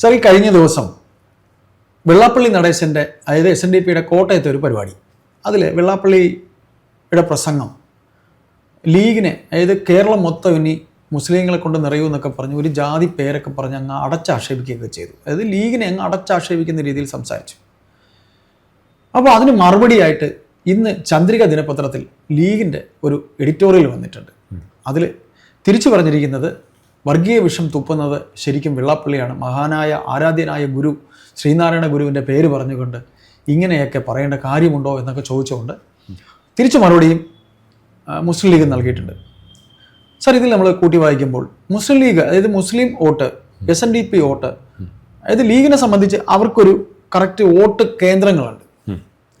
Sir ഈ കഴിഞ്ഞ ദിവസം വെള്ളാപ്പള്ളി നടേശന്റെ അതായത് എസ് എൻ ഡി പിയുടെ കോട്ടയത്തെ ഒരു പരിപാടി. അതിൽ വെള്ളാപ്പള്ളിയുടെ പ്രസംഗം ലീഗിനെ അതായത് കേരളം മൊത്തം ഇനി മുസ്ലിങ്ങളെ കൊണ്ട് നിറയുമെന്നൊക്കെ പറഞ്ഞ് ഒരു ജാതി പേരൊക്കെ പറഞ്ഞ് അങ്ങ് അടച്ചാക്ഷേപിക്കുകയൊക്കെ ചെയ്തു. അതായത് ലീഗിനെ അങ്ങ് അടച്ചാക്ഷേപിക്കുന്ന രീതിയിൽ സംസാരിച്ചു. അപ്പോൾ അതിന് മറുപടിയായിട്ട് ഇന്ന് ചന്ദ്രിക ദിനപത്രത്തിൽ ലീഗിന്റെ ഒരു എഡിറ്റോറിയൽ വന്നിട്ടുണ്ട്. അതിൽ തിരിച്ചു പറഞ്ഞിരിക്കുന്നത് വർഗീയ വിഷം തുപ്പുന്നത് ശരിക്കും വെള്ളാപ്പള്ളിയാണ്. മഹാനായ ആരാധ്യനായ ഗുരു ശ്രീനാരായണ ഗുരുവിന്റെ പേര് പറഞ്ഞുകൊണ്ട് ഇങ്ങനെയൊക്കെ പറയേണ്ട കാര്യമുണ്ടോ എന്നൊക്കെ ചോദിച്ചുകൊണ്ട് തിരിച്ചു മറുപടിയും മുസ്ലിം ലീഗ് നൽകിയിട്ടുണ്ട്. സർ ഇതിൽ നമ്മൾ കൂട്ടി വായിക്കുമ്പോൾ മുസ്ലിം ലീഗ് അതായത് മുസ്ലിം vote S N D P vote അതായത് ലീഗിനെ സംബന്ധിച്ച് അവർക്കൊരു കറക്റ്റ് വോട്ട് കേന്ദ്രങ്ങളുണ്ട്.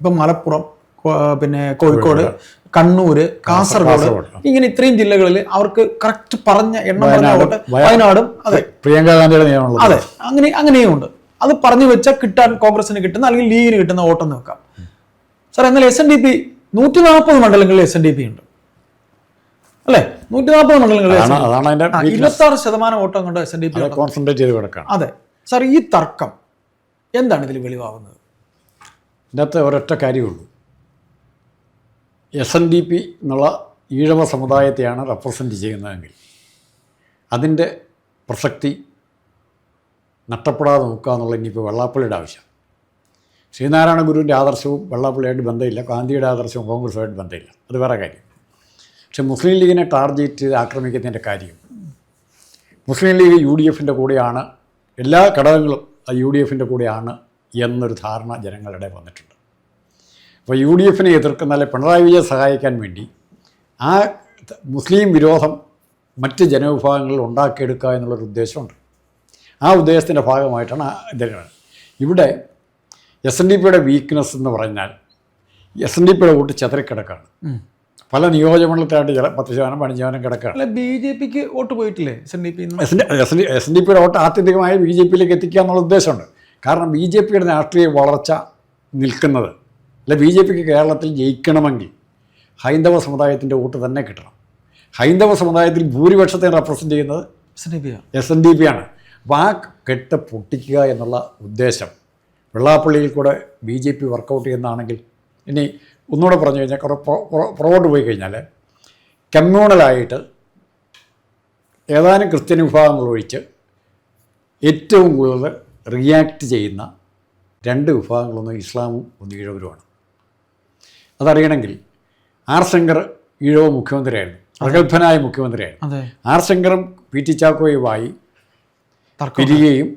ഇപ്പം മലപ്പുറം പിന്നെ കോഴിക്കോട്. കണ്ണൂര് കാസർഗോഡ് ഇങ്ങനെ ഇത്രയും ജില്ലകളിൽ അവർക്ക് കറക്റ്റ് പറഞ്ഞ എണ്ണം പറഞ്ഞ വോട്ട് വയനാടും അതെ. പ്രിയങ്ക ഗാന്ധിയുടെ നിയമമുള്ളത്. അതെ അങ്ങനെ അങ്ങനെയും ഉണ്ട് അത് പറഞ്ഞു വെച്ചാൽ കിട്ടാൻ കോൺഗ്രസിന് കിട്ടുന്ന അല്ലെങ്കിൽ ലീഗിന് കിട്ടുന്ന വോട്ടെന്ന് വെക്കാം. സാർ എന്നാൽ എസ് എൻ ഡി പി നൂറ്റി നാൽപ്പത് മണ്ഡലങ്ങളിൽ എസ് എൻ ഡി പി ഉണ്ട്. അല്ലേ? നൂറ്റി നാൽപ്പത് മണ്ഡലങ്ങളിൽ ഇരുപത്തി ആറ് ശതമാനം വോട്ടം കൊണ്ട് S N D P concentrate ചെയ്ത് കിടക്കാം അതെ. സാർ ഈ തർക്കം എന്താണ് ഇതിൽ വെളിവാകുന്നത്? ഇതിനകത്ത് ഒരൊറ്റ കാര്യമുള്ളൂ. എസ് എൻ ഡി പി എന്നുള്ള ഈഴവ സമുദായത്തെയാണ് റെപ്രസെന്റ് ചെയ്യുന്നതെങ്കിൽ അതിന്റെ പ്രസക്തി നഷ്ടപ്പെടാതെ നോക്കുക എന്നുള്ള ഇനിയിപ്പോൾ വെള്ളാപ്പള്ളിയുടെ ആവശ്യം. ശ്രീനാരായണ ഗുരുവിന്റെ ആദർശവും വെള്ളാപ്പള്ളിയായിട്ട് ബന്ധമില്ല. ഗാന്ധിയുടെ ആദർശവും കോൺഗ്രസുമായിട്ട് ബന്ധമില്ല. അത് വേറെ കാര്യം. പക്ഷേ മുസ്ലിം ലീഗിനെ ടാർഗറ്റ് ചെയ്ത് ആക്രമിക്കുന്നതിന്റെ കാര്യം. മുസ്ലിം ലീഗ് യു ഡി എഫിന്റെ കൂടെയാണ്. എല്ലാ ഘടകങ്ങളും യു ഡി എഫിന്റെ കൂടെയാണ് എന്നൊരു ധാരണ ജനങ്ങളുടെ വന്നിട്ടുണ്ട്. അപ്പോൾ യു ഡി എഫിനെ എതിർക്കുന്ന അല്ലെ പിണറായി വിജയൻ സഹായിക്കാൻ വേണ്ടി ആ മുസ്ലിം വിരോധം മറ്റ് ജനവിഭാഗങ്ങളിൽ ഉണ്ടാക്കിയെടുക്കുക എന്നുള്ളൊരു ഉദ്ദേശമുണ്ട്. ആ ഉദ്ദേശത്തിന്റെ ഭാഗമായിട്ടാണ് ഇതൊക്കെ ഇവിടെ എസ് എൻ ഡി പിയുടെ വീക്ക്നെസ് എന്ന് പറഞ്ഞാൽ എസ് എൻ ഡി പിയുടെ കൂട്ട് ചെതറിക്കിടക്കാണ്. പല നിയോജകമണ്ഡലത്തിലായിട്ട് ചില പത്ത് ശതമാനം പതിനഞ്ച് ശതമാനം കിടക്കുകയാണ് ബി ജെ പിക്ക് വോട്ട് പോയിട്ടില്ലേ S N D P S D S D S D പിയുടെ വോട്ട് ആത്യന്തികമായി ബി ജെ പിയിലേക്ക് എത്തിക്കുക എന്നുള്ള ഉദ്ദേശമുണ്ട്. കാരണം ബി ജെ പിയുടെ രാഷ്ട്രീയ വളർച്ച നിൽക്കുന്നത് അല്ല ബി ജെ പിക്ക് കേരളത്തിൽ ജയിക്കണമെങ്കിൽ ഹൈന്ദവ സമുദായത്തിന്റെ വോട്ട് തന്നെ കിട്ടണം. ഹൈന്ദവ സമുദായത്തിൽ ഭൂരിപക്ഷത്തെ റെപ്രസെന്റ് ചെയ്യുന്നത് എസ് എൻ ഡി പി ആണ്. അപ്പോൾ ആ കെട്ട് പൊട്ടിക്കുക എന്നുള്ള ഉദ്ദേശം. വെള്ളാപ്പള്ളിയിൽ കൂടെ B J P work out ചെയ്യുന്നതാണെങ്കിൽ ഇനി ഒന്നുകൂടെ പറഞ്ഞു കഴിഞ്ഞാൽ കുറേ പുറ- പുറ- പുറകോട്ട് പോയി കഴിഞ്ഞാൽ കമ്മ്യൂണലായിട്ട് ഏതാനും ക്രിസ്ത്യൻ വിഭാഗങ്ങൾ ഒഴിച്ച് ഏറ്റവും കൂടുതൽ റിയാക്ട് ചെയ്യുന്ന രണ്ട് വിഭാഗങ്ങളൊന്ന് ഇസ്ലാമും ഒന്ന് ഈഴവരുമാണ്. അതറിയണമെങ്കിൽ ആർ ശങ്കർ ഈഴവ മുഖ്യമന്ത്രിയായിരുന്നു. പ്രഗത്ഭനായ മുഖ്യമന്ത്രിയായിരുന്നു. ആർ ശങ്കറും പി ടി ചാക്കോയുമായി പിരികയും പിരിയുകയും.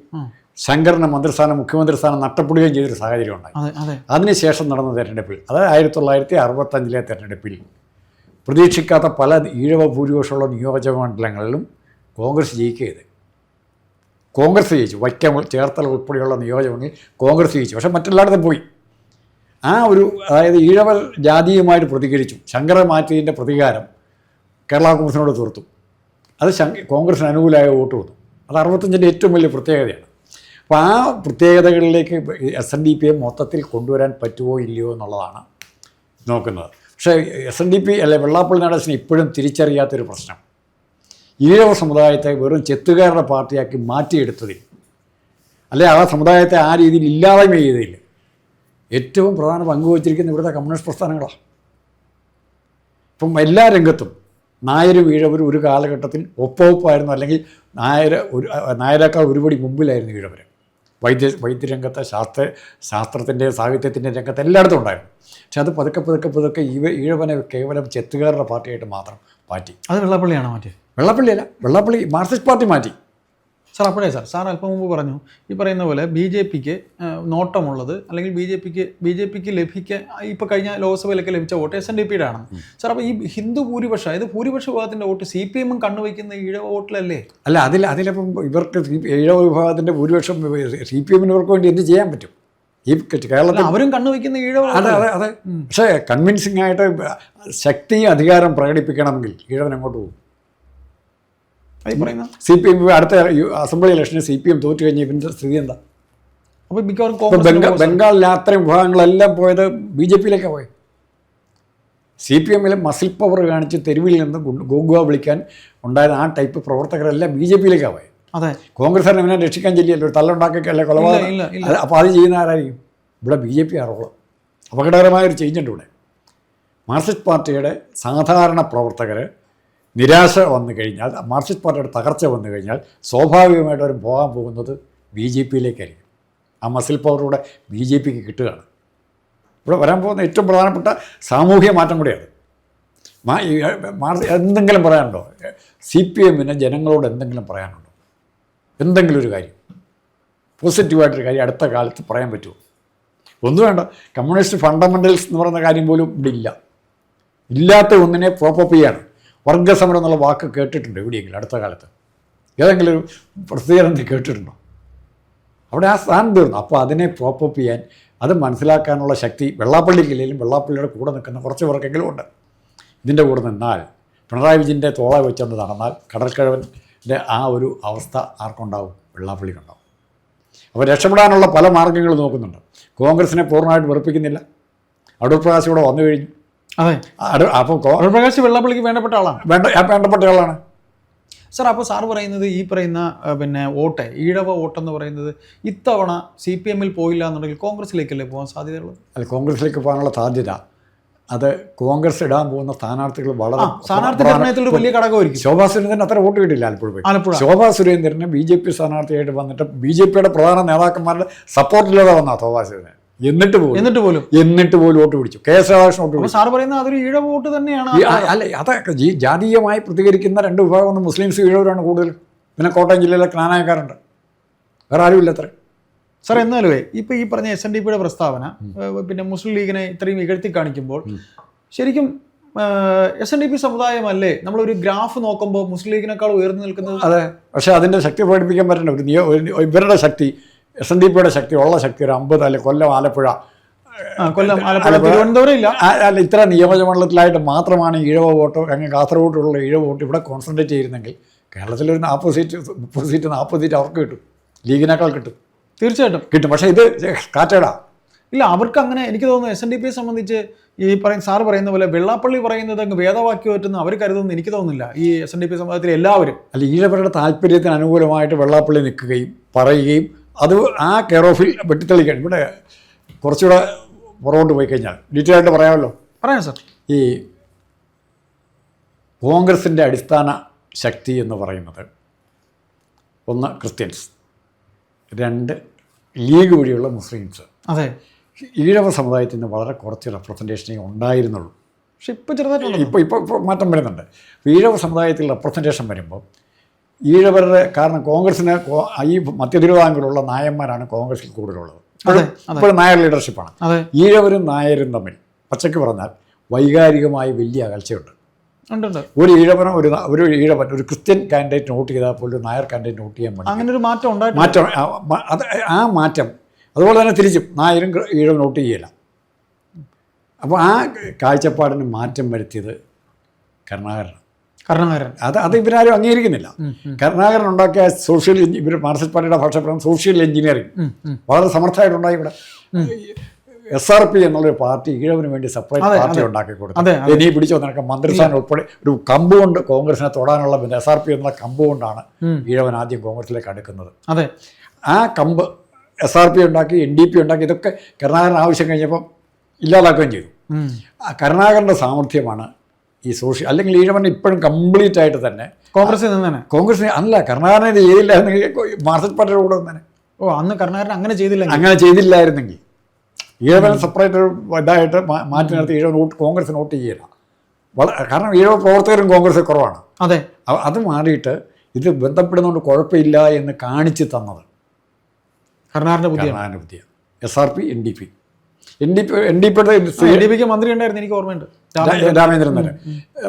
ശങ്കറിന് മന്ത്രിസ്ഥാനം മുഖ്യമന്ത്രി സ്ഥാനം നഷ്ടപ്പെടുകയും ചെയ്തൊരു സാഹചര്യം ഉണ്ടായി. അതെ അതെ. അതിനുശേഷം നടന്ന തെരഞ്ഞെടുപ്പിൽ അതായത് ആയിരത്തി തൊള്ളായിരത്തി അറുപത്തഞ്ചിലെ തെരഞ്ഞെടുപ്പിൽ പ്രതീക്ഷിക്കാത്ത പല ഈഴവ ഭൂരിപക്ഷമുള്ള നിയോജക മണ്ഡലങ്ങളിലും കോൺഗ്രസ് ജയിക്കുക ചെയ്ത് കോൺഗ്രസ് ജയിച്ചു. വൈക്കം ചേർത്തല ഉൾപ്പെടെയുള്ള നിയോജകങ്ങളിൽ കോൺഗ്രസ് ജയിച്ചു. പക്ഷേ മറ്റെല്ലായിടത്തും പോയി. ആ ഒരു അതായത് ഈഴവൽ ജാതിയുമായിട്ട് പ്രതികരിച്ചു. ശങ്കര മാറ്റിന്റെ പ്രതികാരം കേരള കോൺഗ്രസിനോട് തീർത്തു. അത് കോൺഗ്രസിന് അനുകൂലമായ വോട്ട് വന്നു. അത് അറുപത്തഞ്ചിന്റെ ഏറ്റവും വലിയ പ്രത്യേകതയാണ്. അപ്പോൾ ആ പ്രത്യേകതകളിലേക്ക് എസ് എൻ ഡി പിയെ മൊത്തത്തിൽ കൊണ്ടുവരാൻ പറ്റുമോ ഇല്ലയോ എന്നുള്ളതാണ് നോക്കുന്നത്. പക്ഷേ എസ് എൻ ഡി പി അല്ലെ വെള്ളാപ്പള്ളി നടേശന് ഇപ്പോഴും തിരിച്ചറിയാത്തൊരു പ്രശ്നം. ഈഴവ സമുദായത്തെ വെറും ചെത്തുകാരുടെ പാർട്ടിയാക്കി മാറ്റിയെടുത്തതിൽ അല്ലെ ആ സമുദായത്തെ ആ രീതിയിൽ ഇല്ലാതെ ചെയ്തതിൽ ഏറ്റവും പ്രധാന പങ്ക് വഹിച്ചിരിക്കുന്ന ഇവിടുത്തെ കമ്മ്യൂണിസ്റ്റ് പ്രസ്ഥാനങ്ങളാണ് ഇപ്പം എല്ലാ രംഗത്തും നായർ വീഴവർ ഒരു കാലഘട്ടത്തിൽ ഒപ്പമൊപ്പായിരുന്നു അല്ലെങ്കിൽ നായർ ഒരു നായരേക്കാൾ ഒരുപടി മുമ്പിലായിരുന്നു വീഴവർ. വൈദ്യ വൈദ്യരംഗത്തെ ശാസ്ത്ര ശാസ്ത്രത്തിന്റെ സാഹിത്യത്തിന്റെ രംഗത്ത് എല്ലായിടത്തും ഉണ്ടായിരുന്നു. പക്ഷെ അത് പതുക്കെ പതുക്കെ പതുക്കെ ഈവ ഈഴവനെ കേവലം ചെത്തുകാരുടെ പാർട്ടിയായിട്ട് മാത്രം മാറ്റി. അത് വെള്ളപ്പള്ളിയാണ് മാറ്റി വെള്ളപ്പള്ളിയല്ല. വെള്ളപ്പള്ളി മാർക്സിസ്റ്റ് പാർട്ടി മാറ്റി. സാർ അപ്പോഴേ സാർ സാർ അല്പം മുമ്പ് പറഞ്ഞു ഈ പറയുന്ന പോലെ ബി ജെ പിക്ക് നോട്ടമുള്ളത് അല്ലെങ്കിൽ ബി ജെ പിക്ക് ബി ജെ പിക്ക് ലഭിക്കാൻ ഇപ്പോൾ കഴിഞ്ഞ ലോക്സഭയിലൊക്കെ ലഭിച്ച വോട്ട് എസ് എൻ ഡി പിയുടെ ആണ് സാർ അപ്പോൾ ഈ ഹിന്ദു ഭൂരിപക്ഷം അതായത് ഭൂരിപക്ഷ വിഭാഗത്തിന്റെ വോട്ട് സി പി എമ്മും കണ്ണുവയ്ക്കുന്ന ഈഴവ വോട്ടിലല്ലേ? അല്ല അതിൽ അതിലിപ്പം ഇവർക്ക് ഈഴവ വിഭാഗത്തിന്റെ ഭൂരിപക്ഷം സി പി എമ്മിന് ഇവർക്ക് വേണ്ടി എന്ത് ചെയ്യാൻ പറ്റും? ഈ കേരളത്തിൽ അവരും കണ്ണുവയ്ക്കുന്ന ഈഴവ അതെ അതെ അതെ. പക്ഷേ കൺവിൻസിങ് ആയിട്ട് ശക്തിയും അധികാരം പ്രകടിപ്പിക്കണമെങ്കിൽ ഈഴവൻ അങ്ങോട്ട് പോകും? സി പി എം അടുത്ത അസംബ്ലി ഇലക്ഷന് സി പി എം തോറ്റു കഴിഞ്ഞ ഇവന്റെ സ്ഥിതി എന്താ? അപ്പോൾ മിക്കവാറും ബംഗാളിലെ അത്രയും വിഭാഗങ്ങളെല്ലാം പോയത് ബി ജെ പിയിലേക്കാണ് പോയത് സി പി എമ്മിലെ മസിൽ പവർ കാണിച്ച് തെരുവിൽ നിന്ന് ഗോഗുവ വിളിക്കാൻ ഉണ്ടായിരുന്ന ആ ടൈപ്പ് പ്രവർത്തകരെല്ലാം ബി ജെ പിയിലേക്കാണ് പോയത് അതെ. കോൺഗ്രസ് ഇവനെ രക്ഷിക്കാൻ ചെല്ലിയല്ലോ തല്ലുണ്ടാക്കിയല്ലേ കൊലപാതകം. അപ്പോൾ അത് ചെയ്യുന്ന ആരായിരിക്കും? ഇവിടെ ബി ജെ പി ആറോളം അപകടകരമായ ഒരു ചേഞ്ച് ഉണ്ട് ഇവിടെ. മാർക്സിസ്റ്റ് പാർട്ടിയുടെ സാധാരണ പ്രവർത്തകർ നിരാശ വന്നു കഴിഞ്ഞാൽ മാർക്സിസ്റ്റ് പാർട്ടിയുടെ തകർച്ച വന്നു കഴിഞ്ഞാൽ സ്വാഭാവികമായിട്ട് അവർ പോകാൻ പോകുന്നത് ബി ജെ പിയിലേക്കായിരിക്കും. ആ മസിൽ പവറിലൂടെ ബി ജെ പിക്ക് കിട്ടുകയാണ്. ഇവിടെ വരാൻ പോകുന്ന ഏറ്റവും പ്രധാനപ്പെട്ട സാമൂഹിക മാറ്റം കൂടിയാണ്. എന്തെങ്കിലും പറയാനുണ്ടോ? സി പി എമ്മിന് ജനങ്ങളോട് എന്തെങ്കിലും പറയാനുണ്ടോ? എന്തെങ്കിലും ഒരു കാര്യം. പോസിറ്റീവായിട്ടൊരു കാര്യം അടുത്ത കാലത്ത് പറയാൻ പറ്റുമോ? ഒന്നും വേണ്ട. കമ്മ്യൂണിസ്റ്റ് ഫണ്ടമെന്റൽസ് എന്ന് പറയുന്ന കാര്യം പോലും ഇവിടെ ഇല്ല. ഇല്ലാത്ത ഒന്നിനെ പ്രോപ്പപ്പ് ചെയ്യാണ്. വർഗസമരം എന്നുള്ള വാക്ക് കേട്ടിട്ടുണ്ട് എവിടെയെങ്കിലും അടുത്ത കാലത്ത്? ഏതെങ്കിലും ഒരു പ്രസിദ്ധീകരണത്തിൽ കേട്ടിട്ടുണ്ടോ? അവിടെ ആ സ്ഥാനം തീർന്നു. അപ്പോൾ അതിനെ പ്രോപ്പപ്പ് ചെയ്യാൻ അത് മനസ്സിലാക്കാനുള്ള ശക്തി വെള്ളാപ്പള്ളിക്കില്ലെങ്കിലും വെള്ളാപ്പള്ളിയുടെ കൂടെ നിൽക്കുന്ന കുറച്ച് പേർക്കെങ്കിലും ഉണ്ട്. ഇതിന്റെ കൂടെ നിന്നാൽ പിണറായി വിജയന്റെ തോള വെച്ചൊന്ന് നടന്നാൽ കടൽക്കിഴവന്റെ ആ ഒരു അവസ്ഥ ആർക്കുണ്ടാവും? വെള്ളാപ്പള്ളിക്കുണ്ടാവും. അപ്പോൾ രക്ഷപ്പെടാനുള്ള പല മാർഗങ്ങൾ നോക്കുന്നുണ്ട്. കോൺഗ്രസിനെ പൂർണമായിട്ട് വെറുപ്പിക്കുന്നില്ല. അടൂർ പ്രകാശ് ഇവിടെ വന്നു കഴിഞ്ഞു. അതെ. അപ്പോൾ പ്രകാശ് വെള്ളാപ്പള്ളിക്ക് വേണ്ടപ്പെട്ട ആളാണ്. വേണ്ട വേണ്ടപ്പെട്ട ആളാണ്. സാർ അപ്പോൾ സാർ പറയുന്നത് ഈ പറയുന്ന പിന്നെ വോട്ട് ഈഴവ വോട്ട് എന്ന് പറയുന്നത് ഇത്തവണ സി പി എമ്മിൽ പോയില്ല എന്നുണ്ടെങ്കിൽ കോൺഗ്രസിലേക്കല്ലേ പോകാൻ സാധ്യതയുള്ളത്? അല്ല കോൺഗ്രസിലേക്ക് പോകാനുള്ള സാധ്യത. അത് കോൺഗ്രസ് ഇടാൻ പോകുന്ന സ്ഥാനാർത്ഥികൾ വളരെ സ്ഥാനാർത്ഥി നിർണയത്തിൽ വലിയ ഘടകമായിരിക്കും. ശോഭാ സുരേന്ദ്രൻ അത്ര വോട്ട് കിട്ടില്ല ആലപ്പുഴ. ശോഭാ സുരേന്ദ്രന് ബി ജെ പി സ്ഥാനാർത്ഥിയായിട്ട് വന്നിട്ട് ബി ജെ പിയുടെ പ്രധാന നേതാക്കന്മാരുടെ സപ്പോർട്ടില്ലാതെ വന്ന ശോഭാ സുരേന്ദ്രൻ. എന്നിട്ട് പോലും. എന്നിട്ട് പോലും. എന്നിട്ട് പോലും വോട്ട് പിടിച്ചു. കെ എസ് രാധാകൃഷ്ണൻ വോട്ട് പിടിച്ചു. സാർ പറയുന്നത് അതൊരു ഈഴ വോട്ട് തന്നെയാണ്. അല്ല അതൊക്കെ ഈ ജാതീയമായി പ്രതികരിക്കുന്ന രണ്ട് വിഭാഗം ഒന്ന് മുസ്ലിംസ് ഈഴവരാണ് കൂടുതൽ. പിന്നെ കോട്ടയം ജില്ലയിലെ ക്നാനായക്കാരുണ്ട്. വേറെ ആരും ഇല്ലത്ര സാർ എന്നാലുവേ ഇപ്പൊ ഈ പറഞ്ഞ എസ് എൻ ഡി പിയുടെ പ്രസ്താവന പിന്നെ മുസ്ലിം ലീഗിനെ ഇത്രയും ഇകഴ്ത്തി കാണിക്കുമ്പോൾ ശരിക്കും എസ് എൻ ഡി പി സമുദായമല്ലേ? നമ്മളൊരു ഗ്രാഫ് നോക്കുമ്പോൾ മുസ്ലിം ലീഗിനേക്കാൾ ഉയർന്നു നിൽക്കുന്നത്? അതെ. പക്ഷെ അതിന്റെ ശക്തി പ്രകടിപ്പിക്കാൻ പറ്റണ്ട നിയോ ഒരു- ഇവരുടെ ശക്തി എസ് എൻ ഡി പിയുടെ ശക്തി ഉള്ള ശക്തി ഒരു അമ്പത് അല്ലെ കൊല്ലം ആലപ്പുഴ. കൊല്ലം ആലപ്പുഴ തിരുവനന്തപുരം ഇല്ല. അല്ല ഇത്ര നിയമമണ്ഡലത്തിലായിട്ട് മാത്രമാണ് ഈഴവ വോട്ട് അങ്ങ് കാസർഗോട്ടുള്ള ഈഴവ വോട്ട് ഇവിടെ കോൺസെൻട്രേറ്റ് ചെയ്തിരുന്നെങ്കിൽ കേരളത്തിൽ ഒരു നാൽപ്പത് സീറ്റ് മുപ്പത് സീറ്റ് നാൽപ്പത് സീറ്റ് അവർക്ക് കിട്ടും. ലീഗിനേക്കാൾ കിട്ടും. തീർച്ചയായിട്ടും. കിട്ടും. പക്ഷേ ഇത് കാറ്റേടാ ഇല്ല അവർക്ക് അങ്ങനെ എനിക്ക് തോന്നുന്നു എസ് എൻ ഡി പിയെ സംബന്ധിച്ച് ഈ പറയുന്ന സാർ പറയുന്ന പോലെ വെള്ളാപ്പള്ളി പറയുന്നത് അങ്ങ് വേദവാക്യം പറ്റുന്ന അവർ കരുതുന്നു. എനിക്ക് തോന്നുന്നില്ല. ഈ എസ് എൻ ഡി പി സമുദായത്തിൽ എല്ലാവരും. അല്ല ഈഴവരുടെ താല്പര്യത്തിന് അനുകൂലമായിട്ട് വെള്ളാപ്പള്ളി നിൽക്കുകയും പറയുകയും അത് ആ കെയർ ഓഫിൽ വെട്ടിത്തെളിക്കാൻ. ഇവിടെ കുറച്ചുകൂടെ പുറകോട്ട് പോയി കഴിഞ്ഞാൽ ഡീറ്റെയിൽ ആയിട്ട് പറയാമല്ലോ. പറയാം സാർ. ഈ കോൺഗ്രസിന്റെ അടിസ്ഥാന ശക്തി എന്ന് പറയുന്നത് ഒന്ന് ക്രിസ്ത്യൻസ് രണ്ട് ലീഗ് വഴിയുള്ള മുസ്ലിംസ്. അതെ. ഈഴവ സമുദായത്തിന് നിന്ന് വളരെ കുറച്ച് റെപ്രസെന്റേഷനേ ഉണ്ടായിരുന്നുള്ളൂ. പക്ഷെ ഇപ്പോൾ ചെറുതായിട്ട് ഇപ്പോൾ ഇപ്പോൾ മാറ്റം വരുന്നുണ്ട്. ഈഴവ സമുദായത്തിൽ റെപ്രസെന്റേഷൻ വരുമ്പോൾ ഈഴവരുടെ കാരണം കോൺഗ്രസിന് ഈ മധ്യ തിരുവിതാംകൂറുള്ള നായന്മാരാണ് കോൺഗ്രസിൽ കൂടുതലുള്ളത്. ഇപ്പോഴും നായർ ലീഡർഷിപ്പാണ്. ഈഴവരും നായരും തമ്മിൽ പച്ചയ്ക്ക് പറഞ്ഞാൽ വൈകാരികമായി വലിയ അകൽച്ചയുണ്ട്. ഒരു ഈഴവനോ ഒരു ഒരു ഈഴവൻ ഒരു ക്രിസ്ത്യൻ കാൻഡിഡേറ്റ് നോട്ട് ചെയ്താൽ പോലും ഒരു നായർ കാൻഡിഡേറ്റ് നോട്ട് ചെയ്യാൻ വേണ്ടി അങ്ങനെ ഒരു മാറ്റം ഉണ്ടായിട്ടുണ്ട്. മാറ്റം ആ, അത് ആ മാറ്റം അതുപോലെ തന്നെ തിരിച്ചും നായരും ഈഴവൻ നോട്ട് ചെയ്യില്ല. അപ്പോൾ ആ കാഴ്ചപ്പാടിന് മാറ്റം വരുത്തിയത് കരുണാകരൻ കരുണാകരൻ. അത് അത് ഇവരാരും അംഗീകരിക്കുന്നില്ല. കരുണാകരൻ ഉണ്ടാക്കിയ സോഷ്യൽ ഇവർ ഇവർ മാർക്സിസ്റ്റ് പാർട്ടിയുടെ ഭാഷ പറയാം സോഷ്യൽ എഞ്ചിനീയറിംഗ്. വളരെ സമർത്ഥമായിട്ടുണ്ടായി ഇവിടെ. എസ് ആർ പി എന്നുള്ളൊരു പാർട്ടി ഈഴവന് വേണ്ടി സെപ്പറേറ്റ് പാർട്ടി ഉണ്ടാക്കി കൊടുത്തു. ഇനി പിടിച്ചു നിനക്ക് മന്ത്രിസ്ഥാനം ഉൾപ്പെടെ ഒരു കമ്പ് കൊണ്ട് കോൺഗ്രസിനെ തൊടാനുള്ള എസ് ആർ പി എന്നുള്ള കമ്പ് കൊണ്ടാണ് ഈഴവൻ ആദ്യം കോൺഗ്രസിലേക്ക് അടുക്കുന്നത്. അതെ. ആ കമ്പ് എസ് ആർ പി ഉണ്ടാക്കി എൻ ഡി പി ഉണ്ടാക്കി ഇതൊക്കെ കരുണാകരൻ ആവശ്യം കഴിഞ്ഞപ്പം ഇല്ലാതാക്കുകയും ചെയ്തു. കരുണാകരന്റെ സാമർഥ്യമാണ് ഈ സോഷ്യൽ അല്ലെങ്കിൽ ഈഴവൻ ഇപ്പോഴും കംപ്ലീറ്റ് ആയിട്ട് തന്നെ കോൺഗ്രസിൽ നിന്ന് തന്നെ? കോൺഗ്രസിന് അല്ല കർണാടകനെ ചെയ്തില്ലായിരുന്നെങ്കിൽ മാർക്സിസ്റ്റ് പാർട്ടിയുടെ കൂടെ തന്നെ. ഓ അന്ന് കർണാടകൻ അങ്ങനെ ചെയ്തില്ല അങ്ങനെ ചെയ്തില്ലായിരുന്നെങ്കിൽ. ഈഴവൻ സെപ്പറേറ്റ് ഇതായിട്ട് മാറ്റി നിർത്തി ഈഴവൻ വോട്ട് കോൺഗ്രസ് വോട്ട് ചെയ്യില്ല കാരണം ഈഴവ പ്രവർത്തകരും കോൺഗ്രസ് കുറവാണ്. അതെ. അത് മാറിയിട്ട് ഇത് ബന്ധപ്പെടുന്നതുകൊണ്ട് കുഴപ്പമില്ല എന്ന് കാണിച്ചു തന്നത് കർണാടക ബുദ്ധിയാണ്. ബുദ്ധിയാണ്. ബുദ്ധിയ S R P N D P N D P N D പിയുടെ എൻ ഡി പിക്ക് മന്ത്രി ഉണ്ടായിരുന്നു എനിക്ക് ഓർമ്മയുണ്ട്. രാമ- രാമേന്ദ്രൻ. തന്നെ.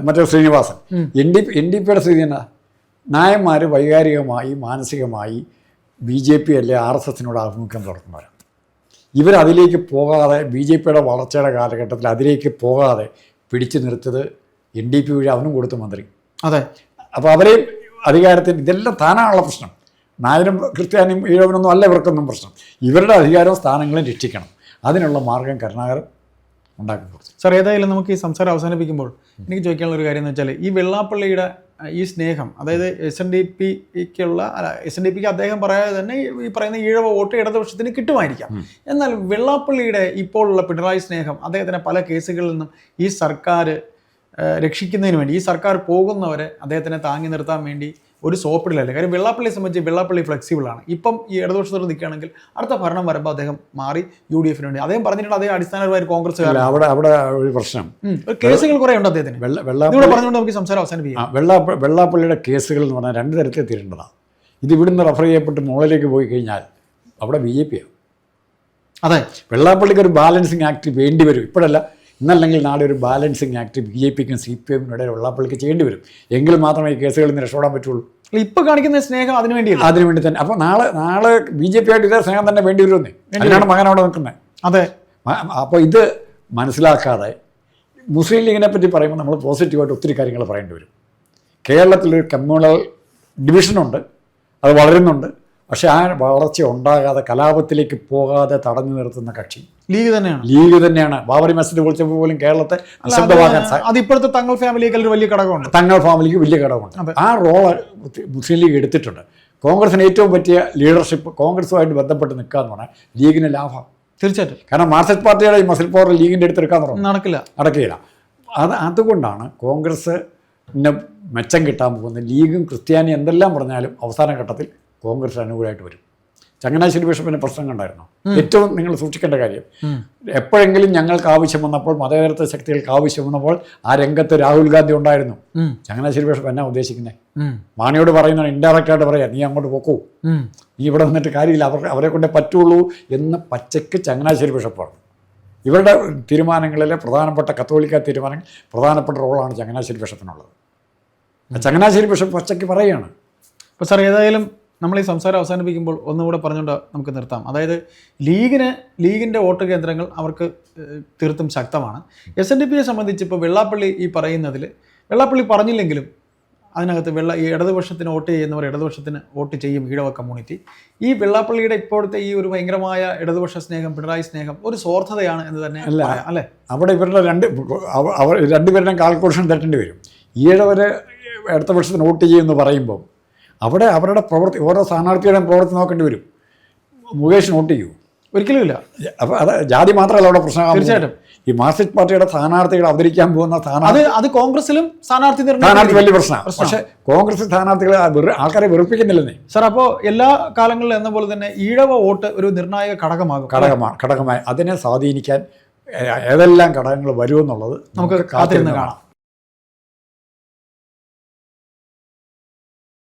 മറ്റേ Sreenivasan. N D N D പിയുടെ സ്ഥിതി എന്നാ? നായന്മാർ വൈകാരികമായി മാനസികമായി ബി ജെ പി അല്ലെ ആർ എസ് എസിനോട് ആഭിമുഖ്യം തുറക്കുന്നവരാണ് ഇവരതിലേക്ക് പോകാതെ ബി ജെ പിയുടെ വളർച്ചയുടെ കാലഘട്ടത്തിൽ അതിലേക്ക് പോകാതെ പിടിച്ചു നിർത്തത് എൻ ഡി പി വഴി അവനും കൊടുത്തു മന്ത്രി. അതെ. അപ്പോൾ അവരെയും അധികാരത്തിൽ ഇതെല്ലാം താനാണുള്ള പ്രശ്നം. നായരും ക്രിസ്ത്യാനിയും ഈഴവനൊന്നും അല്ല ഇവർക്കൊന്നും പ്രശ്നം. ഇവരുടെ അധികാരവും സ്ഥാനങ്ങളും രക്ഷിക്കണം. അതിനുള്ള മാർഗം കരുണാകരൻ ഉണ്ടാക്കി കൊടുത്തു. സാർ ഏതായാലും നമുക്ക് ഈ സംസാരം അവസാനിപ്പിക്കുമ്പോൾ എനിക്ക് ചോദിക്കാനുള്ള ഒരു കാര്യം എന്ന് വെച്ചാൽ ഈ വെള്ളാപ്പള്ളിയുടെ ഈ സ്നേഹം അതായത് എസ് എൻ ഡി പിക്കുള്ള അല്ല എസ് എൻ ഡി പിക്ക് അദ്ദേഹം പറയാതെ തന്നെ ഈ- പറയുന്ന ഈഴവ വോട്ട് ഇടതുപക്ഷത്തിന് കിട്ടുമായിരിക്കാം. എന്നാൽ വെള്ളാപ്പള്ളിയുടെ ഇപ്പോഴുള്ള പിണറായി സ്നേഹം അദ്ദേഹത്തിന്റെ പല കേസുകളിൽ നിന്നും ഈ സർക്കാർ രക്ഷിക്കുന്നതിന് വേണ്ടി ഈ സർക്കാർ പോകുന്നവരെ അദ്ദേഹത്തിനെ താങ്ങി നിർത്താൻ വേണ്ടി ഒരു സോപ്പിടിലല്ല കാര്യം വെള്ളാപ്പള്ളിയെ സംബന്ധിച്ച് വെള്ളാപ്പള്ളി ഫ്ലെക്സിബിൾ ആണ്. ഇപ്പം ഈ ഇടതുപക്ഷത്തോട് നിൽക്കുകയാണെങ്കിൽ അടുത്ത ഭരണം വരുമ്പോൾ അദ്ദേഹം മാറി യു ഡി എഫിന് വേണ്ടി. അദ്ദേഹം പറഞ്ഞിട്ടുണ്ട് അതേ അടിസ്ഥാനപരമായി കോൺഗ്രസ് അവിടെ അവിടെ ഒരു പ്രശ്നം. കേസുകൾ കുറെ ഉണ്ട് അദ്ദേഹത്തിന്. വെള്ള പറഞ്ഞുകൊണ്ട് നമുക്ക് സംസാരം അവസാനിപ്പിക്കാം. വെള്ളാപ്പള്ളിയുടെ കേസുകൾ എന്ന് പറഞ്ഞാൽ രണ്ട് തരത്തിൽ തീരേണ്ടതാണ് ഇത് ഇവിടുന്ന് റെഫർ ചെയ്യപ്പെട്ട് മുകളിലേക്ക് പോയി കഴിഞ്ഞാൽ അവിടെ ബി ജെ പിയാണ് അതെ. വെള്ളാപ്പള്ളിക്ക് ഒരു ബാലൻസിങ് ആക്ട് വേണ്ടി വരും. ഇപ്പോഴല്ല ഇന്നല്ലെങ്കിൽ നാളെ ഒരു ബാലൻസിങ് ആക്ട് ബി ജെ പിക്കും സി പി എമ്മിനും ഇടയിൽ ഉള്ളപ്പോഴേക്ക് ചെയ്യേണ്ടി വരും. എങ്കിൽ മാത്രമേ ഈ കേസുകളിൽ നിന്ന് രക്ഷപ്പെടാൻ പറ്റുള്ളൂ. ഇപ്പൊ കാണിക്കുന്ന സ്നേഹം അതിനു വേണ്ടി അതിനു വേണ്ടി തന്നെ. അപ്പോൾ നാളെ നാളെ ബി ജെ പി ആയിട്ട് ഇതേ സ്നേഹം തന്നെ വേണ്ടി വരുമെന്നേ. അതിനാണ് മകൻ അവിടെ നിൽക്കുന്നത് അതെ. അപ്പോൾ ഇത് മനസ്സിലാക്കാതെ മുസ്ലിം ലീഗിനെ പറ്റി പറയുമ്പോൾ നമ്മൾ പോസിറ്റീവായിട്ട് ഒത്തിരി കാര്യങ്ങൾ പറയേണ്ടി വരും. കേരളത്തിലൊരു കമ്മ്യൂണൽ ഡിവിഷനുണ്ട്. അത് വളരുന്നുണ്ട്. പക്ഷേ ആ വളർച്ച ഉണ്ടാകാതെ കലാപത്തിലേക്ക് പോകാതെ തടഞ്ഞു നിർത്തുന്ന കക്ഷി. ലീഗ് തന്നെയാണ്. ലീഗ് തന്നെയാണ്. ബാബറി മസ്ജിദ് പൊളിച്ചപ്പോൾ പോലും കേരളത്തെ നിശബ്ദമാക്കാൻ അത് ഇപ്പോഴത്തെ തങ്ങൾ ഫാമിലിക്ക് ഒരു വലിയ ഘടകമുണ്ട്. തങ്ങൾ ഫാമിലിക്ക് വലിയ ഘടകമുണ്ട്. ആ റോൾ മുസ്ലിം ലീഗ് എടുത്തിട്ടുണ്ട്. കോൺഗ്രസിന് ഏറ്റവും പറ്റിയ ലീഡർഷിപ്പ് കോൺഗ്രസുമായിട്ട് ബന്ധപ്പെട്ട് നിൽക്കുക എന്ന് പറഞ്ഞാൽ ലീഗിന് ലാഭം. തീർച്ചയായിട്ടും. കാരണം മാർക്സിസ്റ്റ് പാർട്ടിയുടെ ഈ മസിൽ പവർ ലീഗിന്റെ അടുത്തെടുക്കാൻ തുടങ്ങും നടക്കില്ല. നടക്കില്ല. അത് അതുകൊണ്ടാണ് കോൺഗ്രസ് മെച്ചം കിട്ടാൻ പോകുന്നത് ലീഗും ക്രിസ്ത്യാനി എന്തെല്ലാം പറഞ്ഞാലും അവസാന ഘട്ടത്തിൽ കോൺഗ്രസ് അനുകൂലമായിട്ട് വരും. ചങ്ങനാശ്ശേരി ബിഷപ്പിന് പ്രശ്നം കണ്ടായിരുന്നു? ഏറ്റവും നിങ്ങൾ സൂക്ഷിക്കേണ്ട കാര്യം എപ്പോഴെങ്കിലും ഞങ്ങൾക്ക് ആവശ്യം വന്നപ്പോൾ മതേതരത്വ ശക്തികൾക്ക് ആവശ്യം വന്നപ്പോൾ ആ രംഗത്ത് രാഹുൽ ഗാന്ധി ഉണ്ടായിരുന്നു. ചങ്ങനാശ്ശേരി ബിഷപ്പ് എന്നാ ഉദ്ദേശിക്കുന്നത്. മാണിയോട് പറയുന്ന ഇൻഡയറക്റ്റ് ആയിട്ട് പറയാം നീ അങ്ങോട്ട് പോക്കൂ. നീ ഇവിടെ നിന്നിട്ട് കാര്യമില്ല. അവർ അവരെ കൊണ്ടേ പറ്റുള്ളൂ എന്ന് പച്ചയ്ക്ക് ചങ്ങനാശ്ശേരി ബിഷപ്പ് പറഞ്ഞു. ഇവരുടെ തീരുമാനങ്ങളിലെ പ്രധാനപ്പെട്ട കത്തോലിക്ക തീരുമാനങ്ങൾ പ്രധാനപ്പെട്ട റോളാണ് ചങ്ങനാശ്ശേരി ബിഷപ്പിനുള്ളത്. ചങ്ങനാശ്ശേരി ബിഷപ്പ് പച്ചയ്ക്ക് പറയുകയാണ് അപ്പോൾ സാർ ഏതായാലും നമ്മൾ ഈ സംസാരം അവസാനിപ്പിക്കുമ്പോൾ ഒന്നുകൂടെ പറഞ്ഞുകൊണ്ട് നമുക്ക് നിർത്താം. അതായത് ലീഗിന് ലീഗിന്റെ വോട്ട് കേന്ദ്രങ്ങൾ അവർക്ക് തീർത്തും ശക്തമാണ്. എസ് എൻ ഡി പിയെ സംബന്ധിച്ച് ഇപ്പോൾ വെള്ളാപ്പള്ളി ഈ പറയുന്നതിൽ വെള്ളാപ്പള്ളി പറഞ്ഞില്ലെങ്കിലും അതിനകത്ത് വെള്ള ഈ ഇടതുപക്ഷത്തിന് വോട്ട് ചെയ്യുന്നവർ ഇടതുപക്ഷത്തിന് വോട്ട് ചെയ്യും ഈഴവ കമ്മ്യൂണിറ്റി ഈ വെള്ളാപ്പള്ളിയുടെ ഇപ്പോഴത്തെ ഈ ഒരു ഭയങ്കരമായ ഇടതുപക്ഷ സ്നേഹം പിണറായി സ്നേഹം ഒരു സ്വാർത്ഥതയാണ് എന്ന് തന്നെ അല്ല. അല്ലെ? അവിടെ ഇവരുടെ രണ്ട് അവ- അവർ രണ്ടുപേരുടെയും കാൽക്കുലേഷൻ തട്ടേണ്ടി വരും. ഈഴവരെ ഇടതുപക്ഷത്തിന് വോട്ട് ചെയ്യുമെന്ന് പറയുമ്പോൾ അവിടെ അവരുടെ പ്രവൃത്തി ഓരോ സ്ഥാനാർത്ഥിയുടെയും പ്രവൃത്തി നോക്കേണ്ടി വരും. മുകേഷ് നോട്ട് ചെയ്യൂ. ഒരിക്കലും ഇല്ല. അപ്പോൾ അത് ജാതി മാത്രമല്ല അവിടെ പ്രശ്നം തീർച്ചയായിട്ടും. ഈ മാർക്സിസ്റ്റ് പാർട്ടിയുടെ സ്ഥാനാർത്ഥികൾ അവതരിക്കാൻ പോകുന്ന സ്ഥാനാർത്ഥി അത് അത് കോൺഗ്രസിലും സ്ഥാനാർത്ഥി സ്ഥാനാർത്ഥി വലിയ പ്രശ്നമാണ് പക്ഷേ കോൺഗ്രസ് സ്ഥാനാർത്ഥികളെ ആൾക്കാരെ വെറുപ്പിക്കുന്നില്ലെന്നേ. സർ അപ്പോൾ എല്ലാ കാലങ്ങളിലും എന്ന പോലെ തന്നെ ഈഴവ വോട്ട് ഒരു നിർണായക ഘടകമാകും. ഘടകമാണ് ഘടകമായി. അതിനെ സ്വാധീനിക്കാൻ ഏതെല്ലാം ഘടകങ്ങൾ വരുമെന്നുള്ളത് നമുക്ക് കാത്തിരുന്ന് കാണാം.